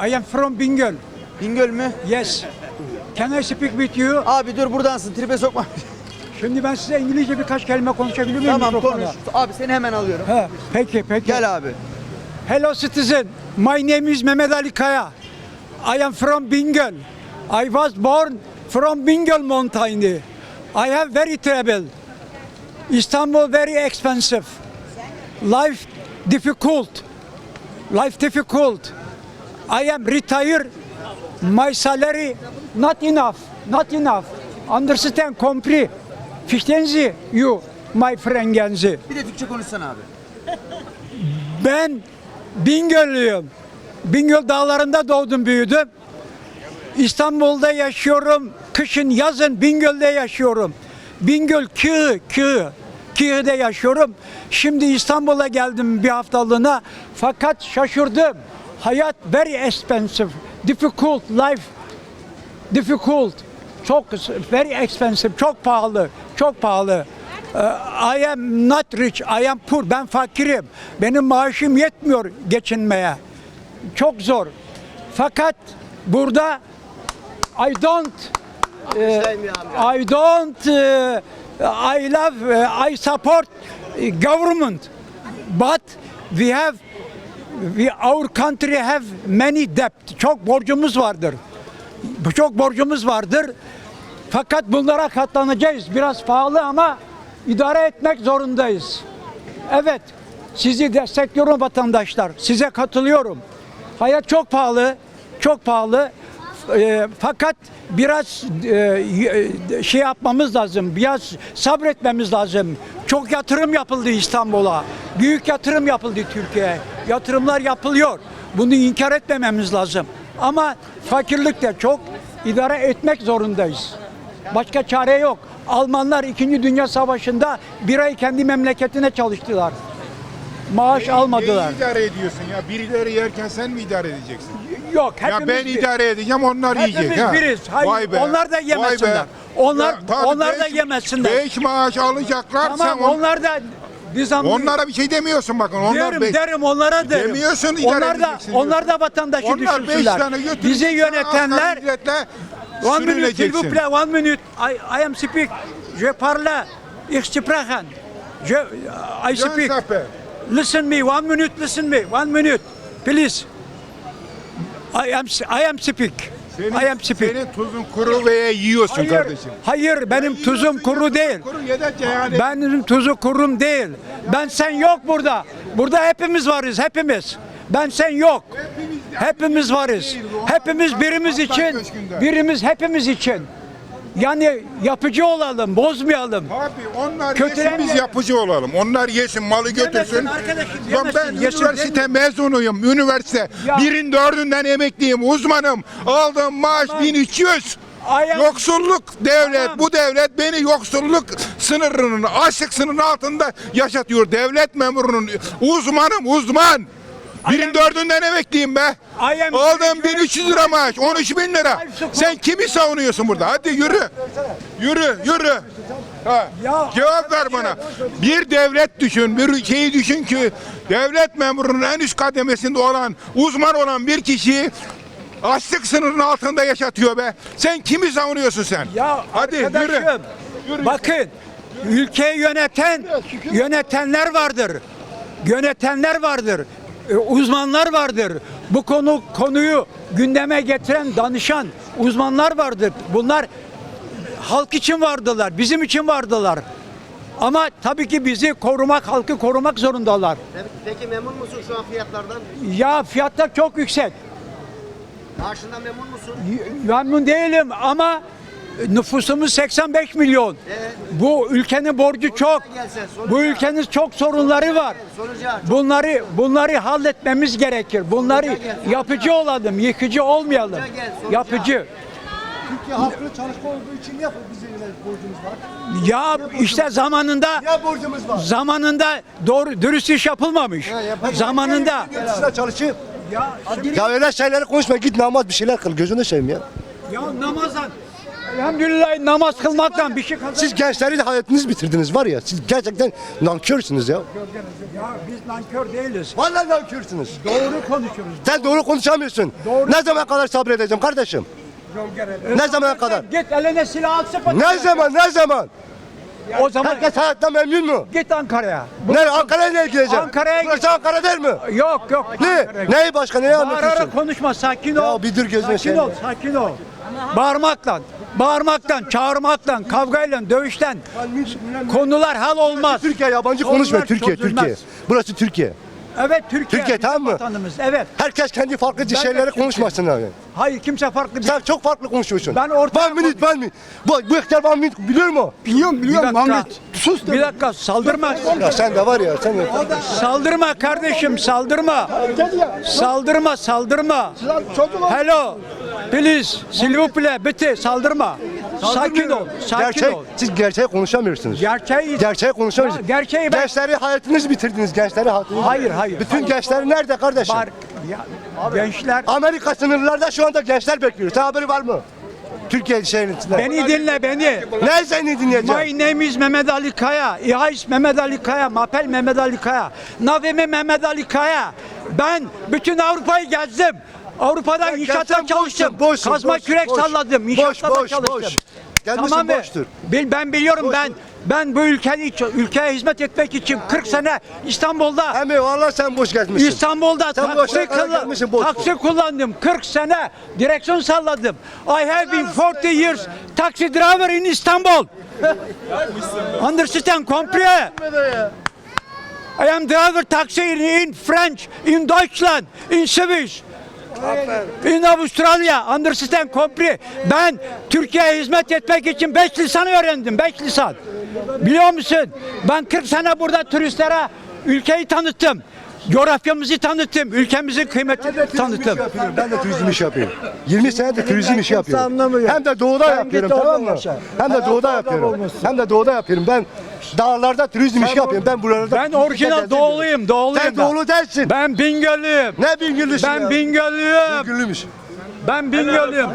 I am from Bingöl. Bingöl mü? Yes. Can I speak with you? Abi dur buransın tribe sokma. Şimdi ben size İngilizce birkaç kelime konuşabilir miyim? tamam konuş. Abi seni hemen alıyorum. He, peki peki. Gel abi. Hello citizen. My name is Mehmet Ali Kaya. I am from Bingöl. I was born from Bingöl Mountain. I have very trouble. Istanbul very expensive. Life difficult. Life difficult. I am retired. My salary not enough. Not enough. Understand? Compre. Sie? You, my friend Genzi. Bir de Türkçe konuşsana abi. Ben Bingöllüyüm. Bingöl dağlarında doğdum büyüdüm. İstanbul'da yaşıyorum. Kışın yazın Bingöl'de yaşıyorum. Bingöl Kığ, Kığ. Kığ'da yaşıyorum. Şimdi İstanbul'a geldim bir haftalığına. Fakat şaşırdım. Hayat very expensive. Difficult life. Difficult. Çok very expensive. Çok pahalı. Çok pahalı. Ee, I am not rich. I am poor. Ben fakirim. Benim maaşım yetmiyor geçinmeye. Çok zor. Fakat burada I don't eh, I don't eh, I love eh, I support government but we have we our country have many debt. Çok borcumuz vardır. Çok borcumuz vardır. Fakat bunlara katlanacağız. Biraz pahalı ama idare etmek zorundayız. Evet, sizi destekliyorum vatandaşlar. Size katılıyorum. Hayat çok pahalı, çok pahalı. Ee, fakat biraz e, y- şey yapmamız lazım, biraz sabretmemiz lazım. Çok yatırım yapıldı İstanbul'a, büyük yatırım yapıldı Türkiye'ye. Yatırımlar yapılıyor. Bunu inkar etmememiz lazım. Ama fakirlik de çok, idare etmek zorundayız. Başka çare yok. Almanlar 2. Dünya Savaşı'nda bir ay kendi memleketine çalıştılar. Maaş almadılar. Neyi idare ediyorsun ya? Birileri yerken sen mi idare edeceksin? Yok Ya hepimiz ben bir- idare edeceğim onlar yiyecek Hepimiz biriz. Hayır, Vay be, onlar da vay yemesinler. be. Onlar- tabii onlar da beş- yemesinler. Beş maaş alacaklar sen Tamam on- onlar da anlıyoruz. onlara bir şey demiyorsun bakın. Onlar derim beş, derim onlara derim. Demiyorsun, idare onlar da onlar da vatandaşı onlar düşünsünler. Bizi yönetenler One minute, s'il vous plaît, one minute. I, I am speak. Je parle. Ich sprechen. Je, I speak. Listen me, one minute, listen me, one minute, please. I am, I am speak. Senin, I am speak. senin tuzun kuru veya yiyorsun Hayır, kardeşim. hayır benim Yiyorsun, tuzum kuru değil. Kuru yani. Benim tuzu kurum değil. Ben sen yok burada. Burada hepimiz varız, hepimiz. Ben sen yok. Hepimiz varız. Hepimiz birimiz için, birimiz hepimiz için. Yani yapıcı olalım, bozmayalım. Abi onlar Kötülenme- yesin biz yapıcı olalım. Onlar yesin malı götürsün. Lan ben yemesin, üniversite mezunuyum. Üniversite. Ya- Birin dördünden emekliyim. Uzmanım. Aldığım maaş Tamam. 1300. I am- Yoksulluk devlet. Tamam. Bu devlet beni yoksulluk sınırının, açlık sınırının altında yaşatıyor. Devlet memurunun uzmanım uzman. Birin dördünden emekliyim be. Aldığım 1300 lira maaş, 13 bin lira. Sen kimi savunuyorsun burada? Hadi yürü. Yürü, yürü. Ha, cevap ver bana. Bir devlet düşün, bir şeyi düşün ki devlet memurunun en üst kademesinde olan, uzman olan bir kişiyi açlık sınırının altında yaşatıyor be. Sen kimi savunuyorsun sen? Ya Hadi yürü. arkadaşım, Yürü. bakın ülkeyi yöneten yönetenler vardır. Yönetenler vardır. E, Uzmanlar vardır. Bu konu konuyu gündeme getiren, danışan uzmanlar vardır. Bunlar halk için vardılar, bizim için vardılar. Ama tabii ki bizi korumak, halkı korumak zorundalar. Peki memnun musun şu an fiyatlardan? Ya fiyatlar çok yüksek. Maaşından memnun musun? Memnun değilim ama nüfusumuz 85 milyon. Bu ülkenin borcu çok. gelsen. Bu ülkenin çok sorunları var. Bunları bunları halletmemiz gerekir. Bunları gel, yapıcı olalım, yıkıcı olmayalım. Gel. Yapıcı. Türkiye halkının çalışma olduğu için yine borcumuz var? Ya işte zamanında Niye borcumuz var? zamanında doğru dürüst iş yapılmamış. Zamanında Yöneticisine çalışıp ya, ya öyle şeyleri konuşma git namaz bir şeyler kıl gözünü seveyim ya. ya namazan Elhamdülillah namaz kılmaktan bir şey kazanmıyoruz. Siz gençleri de hayatınızı bitirdiniz var ya. Siz gerçekten nankörsünüz ya. Ya biz nankör değiliz. Vallahi nankörsünüz. Doğru konuşuyoruz. Sen doğru konuşamıyorsun. Doğru. Ne zaman kadar sabredeceğim kardeşim? Ne zamana kadar? Git eline silah al sıfır. Ne zaman ne zaman? O zaman Herkes hayattan memnun mu? git Ankara'ya. Bu- Ne Ankara'ya ne gideceğim? Ankara'ya Burası Ankara değil mi? Yok yok. Ne? Ankara'ya git. Neyi başka neye Bağırarak anlatıyorsun? konuşma sakin ol. Ya bir dur gözüne Sakin seveyim. ol sakin ol. Bağırmakla, bağırmaktan, çağırmakla, kavgayla, dövüşten konular hal olmaz. Türkiye yabancı konuşma Türkiye. Türkiye. Burası Türkiye. Evet Türkiye. Türkiye, tamam mı? Vatanımız. Evet. Herkes kendi farklı de şeyleri konuşmasın abi. Hayır kimse farklı bir Sen çok farklı konuşuyorsun. Ben ortaya One minute, one minute. Bu, bu ihtiyar one minute biliyor mu? Biliyorum biliyorum Muhammed. Sus Bir dakika saldırma. Ya sen de var ya sen de. Saldırma kardeşim saldırma. Saldırma saldırma. Hello. Please. S'il vous plaît. Bitti. Saldırma. Sakin ol. Sakin Gerçek, ol. siz gerçeği konuşamıyorsunuz. Gerçeği Gerçeği konuşamıyorsunuz. Ya, gerçeği ben- Gençleri hayatınızı bitirdiniz gençleri hayatınızı. Hayır, hayır. Bütün gençler nerede kardeşim? Var. Ya, gençler Amerika sınırlarda şu anda gençler bekliyor. Sen haberi var mı? Türkiye şehrin içinde. beni dinle beni. Ne seni dinleyeceğim? My name is Mehmet Ali Kaya. İHAİS Mehmet Ali Kaya. Mapel Mehmet Ali Kaya. Navimi Mehmet Ali Kaya. Ben bütün Avrupa'yı gezdim. Avrupa'da Sen inşaatta gerçekten çalıştım. boşsun, boşsun, Kazma boş, kürek boş. salladım. Boş, İnşaatta da boş, çalıştım. boş. Gelmişsin Tamam mı? boştur. Ben biliyorum Boştur. ben ben bu ülkeyi ülkeye hizmet etmek için 40 sene İstanbul'da Emi valla sen boş gezmişsin. İstanbul'da Sen taksi, kullan- gelmişsin, boş taksi kullandım. 40 sene direksiyon salladım. I have been 40 years taxi driver in Istanbul. Understand? Compre? I am driver taxi in, in French, in Deutschland, in Swiss. In Avustralya, understand, compre. Ben Türkiye'ye hizmet etmek için 5 lisan öğrendim, 5 lisan. Biliyor musun? Ben 40 sene burada turistlere ülkeyi tanıttım. Coğrafyamızı tanıttım, ülkemizin kıymetini tanıttım. yapıyorum. Ben de turizm işi yapıyorum. 20 senedir turizm işi yapıyorum. anlamıyor. Hem de doğuda Sen yapıyorum tamam mı? Hem de doğuda yapıyorum. olmuşsun. Hem de doğuda yapıyorum. Ben dağlarda turizm işi yapıyorum. Ben buralarda Ben orijinal doğuluyum, doğuluyum. Sen ben. doğulu değilsin. Ben Bingöllüyüm. Ne Bingöllüsün Ben ya? Bingöllüyüm. Bingöllüymüş. Ben Bingöllüyüm.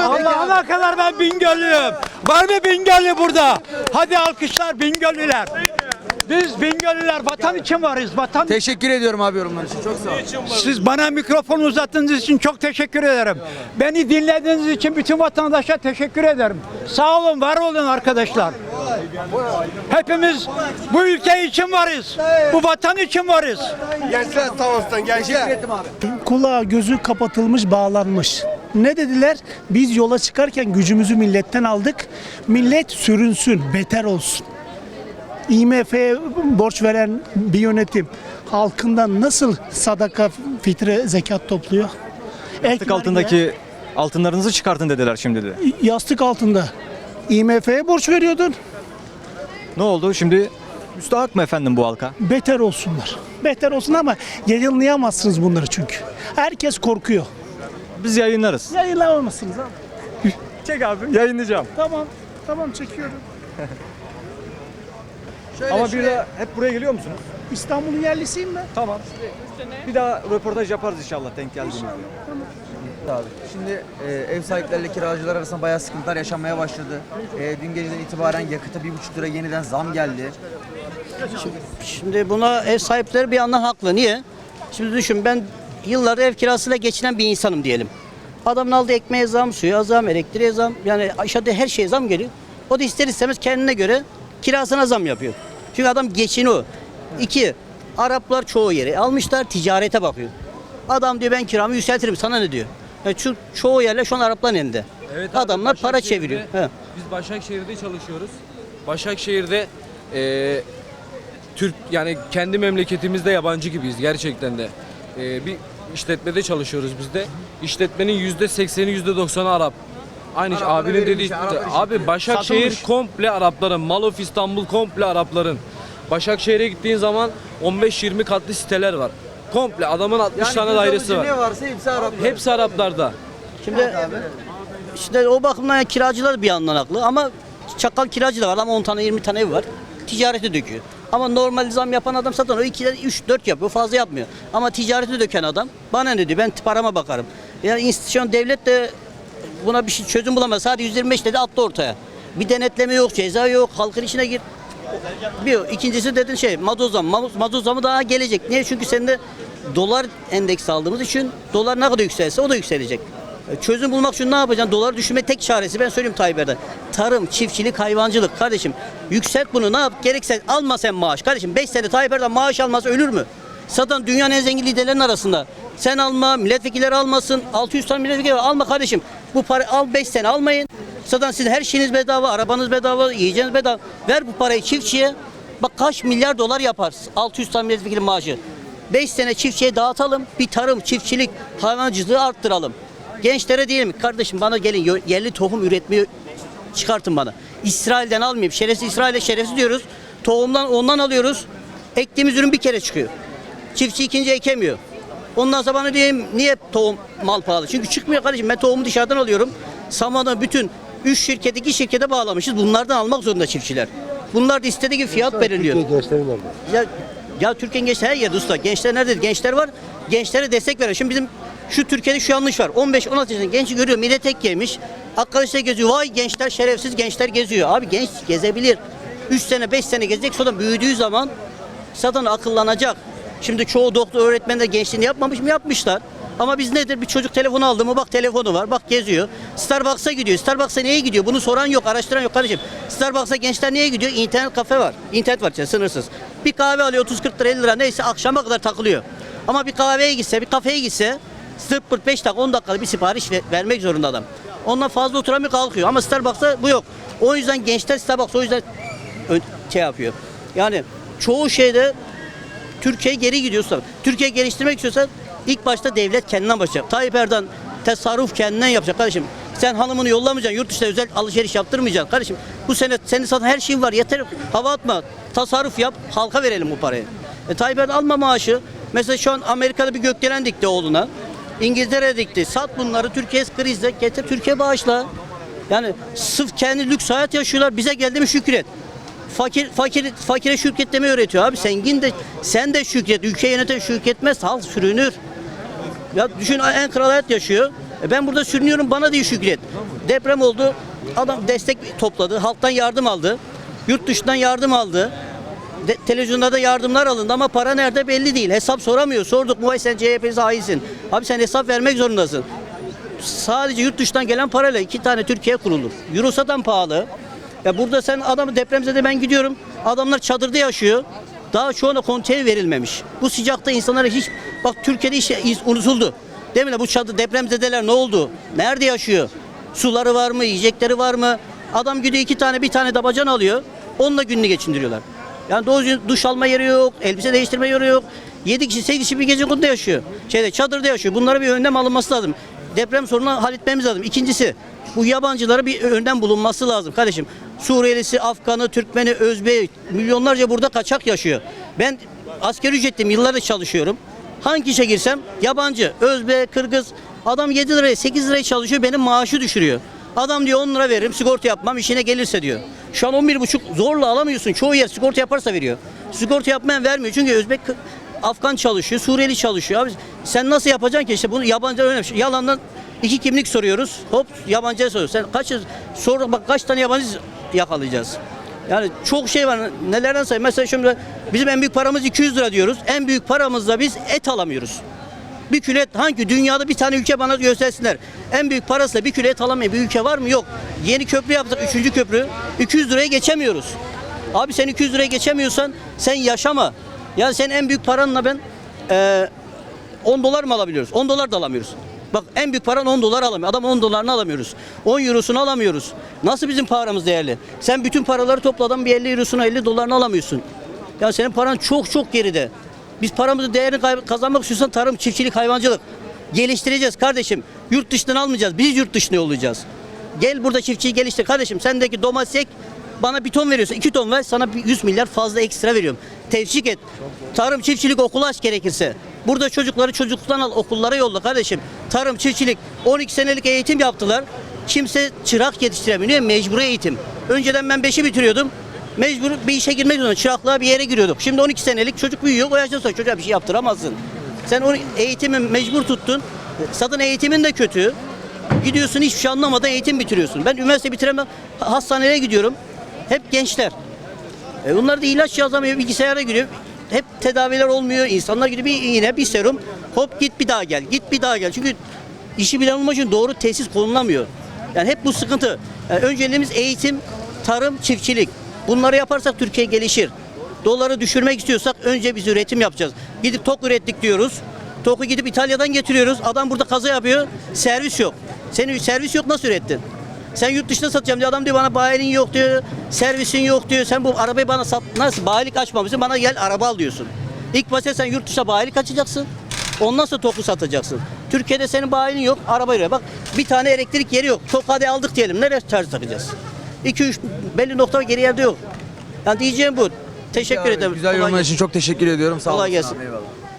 Allah'ına kadar ben Bingöllüyüm. Var mı Bingöllü burada? Hadi alkışlar Bingöllüler. Biz Bingöllüler vatan için varız. Vatan Teşekkür ediyorum abi yorumlar için. Çok sağ ol. Siz bana mikrofon uzattığınız için çok teşekkür ederim. Beni dinlediğiniz için bütün vatandaşa teşekkür ederim. Sağ olun, var olun arkadaşlar. Hepimiz bu ülke için varız. Bu vatan için varız. Gençler sağ olsun gençler. kulağı gözü kapatılmış bağlanmış. Ne dediler? Biz yola çıkarken gücümüzü milletten aldık. Millet sürünsün, beter olsun. IMF'ye borç veren bir yönetim halkından nasıl sadaka, fitre, zekat topluyor? Yastık altındaki altınlarınızı çıkartın dediler şimdi de. yastık altında IMF'ye borç veriyordun. Ne oldu şimdi? Müstahak mı efendim bu halka? Beter olsunlar. Beter olsun ama yayınlayamazsınız bunları çünkü. Herkes korkuyor. Biz yayınlarız. Yayınlamazsınız abi. Çek abi yayınlayacağım. Tamam. Tamam çekiyorum. Ama bir daha hep buraya geliyor musunuz? İstanbul'un yerlisiyim ben. Tamam. Bir daha röportaj yaparız inşallah denk geldiğimizde. Abi. Şimdi e, ev sahipleriyle kiracılar arasında bayağı sıkıntılar yaşanmaya başladı. E, dün geceden itibaren yakıta bir buçuk lira yeniden zam geldi. Şimdi buna ev sahipleri bir yandan haklı. Niye? Şimdi düşün ben yıllardır ev kirasıyla geçinen bir insanım diyelim. Adamın aldığı ekmeğe zam, suya zam, elektriğe zam. Yani aşağıda her şeye zam geliyor. O da ister istemez kendine göre kirasına zam yapıyor. Çünkü adam geçiniyor. İki, Araplar çoğu yeri almışlar ticarete bakıyor. Adam diyor ben kiramı yükseltirim sana ne diyor. Yani şu çoğu yerler şu an Arapların elinde. Evet abi, Adamlar para çeviriyor. He. Biz Başakşehir'de çalışıyoruz. Başakşehir'de eee Türk yani kendi memleketimizde yabancı gibiyiz gerçekten de. Eee, bir işletmede çalışıyoruz biz de. İşletmenin yüzde sekseni yüzde doksanı Arap. Aynı şey, Araplara abinin verilmiş, dediği Arap işi. abi Başakşehir Satılmış. komple Arapların, Malof İstanbul komple Arapların. Başakşehir'e gittiğin zaman 15-20 katlı siteler var. Komple adamın 60 tane göz dairesi var. Ne varsa hepsi Araplar. Hepsi Araplarda. Şimdi işte o bakımdan yani kiracılar bir yandan haklı ama çakal kiracı da var ama 10 tane 20 tane ev var. Ticareti döküyor. Ama normal zam yapan adam zaten o 2 3 4 yapıyor fazla yapmıyor. Ama ticareti döken adam bana ne diyor ben parama bakarım. Yani institusyon devlet de buna bir şey çözüm bulamaz. Sadece 125 dedi attı ortaya. Bir denetleme yok, ceza yok, halkın içine gir. Bir, ikincisi dedin şey mazot zamı. Mazot, mazot zamı daha gelecek. Niye? Çünkü senin de dolar endeks aldığımız için dolar ne kadar yükselse o da yükselecek. E, Çözüm bulmak için ne yapacaksın? Doları düşürme tek çaresi ben söyleyeyim Tayyip Erdoğan. Tarım, çiftçilik, hayvancılık kardeşim. Yükselt bunu ne yap? Gerekse alma sen maaş. Kardeşim 5 sene Tayyip Erdoğan maaş almaz ölür mü? Zaten dünyanın en zengin liderlerin arasında. Sen alma, milletvekilleri almasın. 600 tane milletvekili alma kardeşim. Bu para al 5 sene almayın. Zaten sizin her şeyiniz bedava, arabanız bedava, yiyeceğiniz bedava. Ver bu parayı çiftçiye. Bak kaç milyar dolar yapar 600 tane milletvekili maaşı. 5 sene çiftçiye dağıtalım. Bir tarım, çiftçilik, hayvancılığı arttıralım. Gençlere diyelim kardeşim bana gelin yerli tohum üretmeyi çıkartın bana. İsrail'den almayayım. Şerefsiz İsrail'e şerefsiz diyoruz. Tohumdan ondan alıyoruz. Ektiğimiz ürün bir kere çıkıyor. Çiftçi ikinci ekemiyor. Ondan sonra bana diyeyim niye tohum mal pahalı? Çünkü çıkmıyor kardeşim. Ben tohumu dışarıdan alıyorum. Samanı bütün 3 şirket 2 şirkete bağlamışız. Bunlardan almak zorunda çiftçiler. Bunlar da istediği gibi fiyat belirliyor. Ya, ya Türkiye'nin gençleri her yerde usta. Gençler nerede? Gençler var. Gençlere destek veriyor. Şimdi bizim şu Türkiye'de şu yanlış var. 15-16 yaşında genç görüyor. Millet tek yemiş. Arkadaşlar geziyor. Vay gençler şerefsiz gençler geziyor. Abi genç gezebilir. 3 sene 5 sene gezecek. Sonra büyüdüğü zaman zaten akıllanacak. Şimdi çoğu doktor öğretmen de gençliğini yapmamış mı? Yapmışlar. Ama biz nedir? Bir çocuk telefonu aldı mı? Bak telefonu var. Bak geziyor. Starbucks'a gidiyor. Starbucks'a niye gidiyor? Bunu soran yok, araştıran yok kardeşim. Starbucks'a gençler niye gidiyor? İnternet kafe var. İnternet var içeride sınırsız. Bir kahve alıyor 30 40 lira 50 lira neyse akşama kadar takılıyor. Ama bir kahveye gitse, bir kafeye gitse sırf 5 dakika 10 dakikada bir sipariş ver- vermek zorunda adam. Ondan fazla oturamıyor kalkıyor. Ama Starbucks'ta bu yok. O yüzden gençler Starbucks o yüzden şey yapıyor. Yani çoğu şeyde Türkiye geri gidiyorsa, Türkiye geliştirmek istiyorsan ilk başta devlet kendinden başlayacak. Tayyip Erdoğan tasarruf kendinden yapacak kardeşim. Sen hanımını yollamayacaksın, yurt dışına özel alışveriş yaptırmayacaksın kardeşim. Bu sene senin zaten her şeyin var. Yeter hava atma. Tasarruf yap, halka verelim bu parayı. E, Tayyip Erdoğan alma maaşı. Mesela şu an Amerika'da bir gökdelen dikti oğluna. İngiltere dikti. Sat bunları Türkiye krizde getir Türkiye bağışla. Yani sırf kendi lüks hayat yaşıyorlar. Bize geldi mi şükret. Fakir fakir fakire şükretmeyi öğretiyor abi. Zengin de sen de şükret. Ülke yöneten şükretmez. Halk sürünür. Ya düşün en kral hayat yaşıyor. E ben burada sürünüyorum bana diye şükret. Deprem oldu. Adam destek topladı. Halktan yardım aldı. Yurt dışından yardım aldı. De, televizyonlarda yardımlar alındı ama para nerede belli değil. Hesap soramıyor. Sorduk Muay sen CHP'si hainsin. Abi sen hesap vermek zorundasın. Sadece yurt dışından gelen parayla iki tane Türkiye kurulur. Eurosa'dan pahalı. Ya burada sen adamı depremzede ben gidiyorum. Adamlar çadırda yaşıyor. Daha şu anda konteyner verilmemiş. Bu sıcakta insanlara hiç bak Türkiye'de iş, unutuldu. Değil mi? Bu çadır depremzedeler ne oldu? Nerede yaşıyor? Suları var mı? Yiyecekleri var mı? Adam gidiyor iki tane bir tane tabacan alıyor. Onunla gününü geçindiriyorlar. Yani doğru duş alma yeri yok, elbise değiştirme yeri yok. 7 kişi, 8 kişi bir gece konduda yaşıyor. Şeyde çadırda yaşıyor. Bunlara bir önlem alınması lazım. Deprem sorununu halletmemiz lazım. İkincisi bu yabancılara bir önlem bulunması lazım kardeşim. Suriyelisi, Afganı, Türkmeni, Özbeği milyonlarca burada kaçak yaşıyor. Ben asker ücretliyim, yıllardır çalışıyorum. Hangi işe girsem yabancı, Özbek, Kırgız adam 7 liraya 8 liraya çalışıyor benim maaşı düşürüyor. Adam diyor 10 lira veririm sigorta yapmam işine gelirse diyor. Şu an 11,5 zorla alamıyorsun. Çoğu yer sigorta yaparsa veriyor. Sigorta yapmayan vermiyor. Çünkü Özbek Afgan çalışıyor, Suriyeli çalışıyor. Abi sen nasıl yapacaksın ki işte bunu yabancı bir şey. Yalandan iki kimlik soruyoruz. Hop yabancıya soruyoruz. Sen kaç sor bak kaç tane yabancı yakalayacağız. Yani çok şey var. Nelerden say? Mesela şimdi bizim en büyük paramız 200 lira diyoruz. En büyük paramızla biz et alamıyoruz. Bir kilo et hangi dünyada bir tane ülke bana göstersinler. En büyük parasıyla bir kilo et alamayan bir ülke var mı? Yok. Yeni köprü yaptık. Üçüncü köprü. 200 liraya geçemiyoruz. Abi sen 200 liraya geçemiyorsan sen yaşama. Yani sen en büyük paranla ben eee 10 dolar mı alabiliyoruz? 10 dolar da alamıyoruz. Bak en büyük paran 10 dolar alamıyor. Adam 10 dolarını alamıyoruz. 10 eurosunu alamıyoruz. Nasıl bizim paramız değerli? Sen bütün paraları topladan bir 50 eurosunu 50 dolarını alamıyorsun. Ya senin paran çok çok geride. Biz paramızın değerini kazanmak istiyorsan tarım, çiftçilik, hayvancılık geliştireceğiz kardeşim. Yurt dışından almayacağız. Biz yurt dışına yollayacağız. Gel burada çiftçiyi geliştir kardeşim. Sendeki domates ek bana bir ton veriyorsun. iki ton ver sana bir 100 milyar fazla ekstra veriyorum. Tevşik et. Tarım, çiftçilik okulu aç gerekirse. Burada çocukları çocukluktan al okullara yolla kardeşim. Tarım, çiftçilik 12 senelik eğitim yaptılar. Kimse çırak yetiştiremiyor. Mecbur eğitim. Önceden ben 5'i bitiriyordum. Mecbur bir işe girmek zorunda. Çıraklığa bir yere giriyorduk. Şimdi 12 senelik çocuk büyüyor. O yaştan sonra çocuğa bir şey yaptıramazsın. Sen onu eğitimi mecbur tuttun. Zaten eğitimin de kötü. Gidiyorsun hiçbir şey anlamadan eğitim bitiriyorsun. Ben üniversite bitiremem hastaneye gidiyorum. Hep gençler. E bunlar da ilaç yazamıyor, bilgisayara giriyor. Hep tedaviler olmuyor. İnsanlar gidiyor bir iğne, bir serum. Hop git bir daha gel, git bir daha gel. Çünkü işi bilen olmak için doğru tesis konulamıyor. Yani hep bu sıkıntı. Yani önceliğimiz eğitim, tarım, çiftçilik. Bunları yaparsak Türkiye gelişir. Doları düşürmek istiyorsak önce biz üretim yapacağız. Gidip tok ürettik diyoruz. Toku gidip İtalya'dan getiriyoruz. Adam burada kaza yapıyor. Servis yok. Senin servis yok nasıl ürettin? Sen yurt dışına satacağım diyor. Adam diyor bana bayilin yok diyor. Servisin yok diyor. Sen bu arabayı bana sat. Nasıl bayilik açmamışsın? Bana gel araba al diyorsun. İlk başta sen yurt dışına bayilik açacaksın. Ondan sonra toku satacaksın. Türkiye'de senin bayilin yok. Araba yürüyor. Bak bir tane elektrik yeri yok. Tok hadi aldık diyelim. Nereye şarj takacağız? 2-3 belli nokta geri yerde yok. Yani diyeceğim bu. Teşekkür ederim. Güzel Kolay yorumlar gelsin. için çok teşekkür ediyorum. Sağ Kolay olasın gelsin. eyvallah.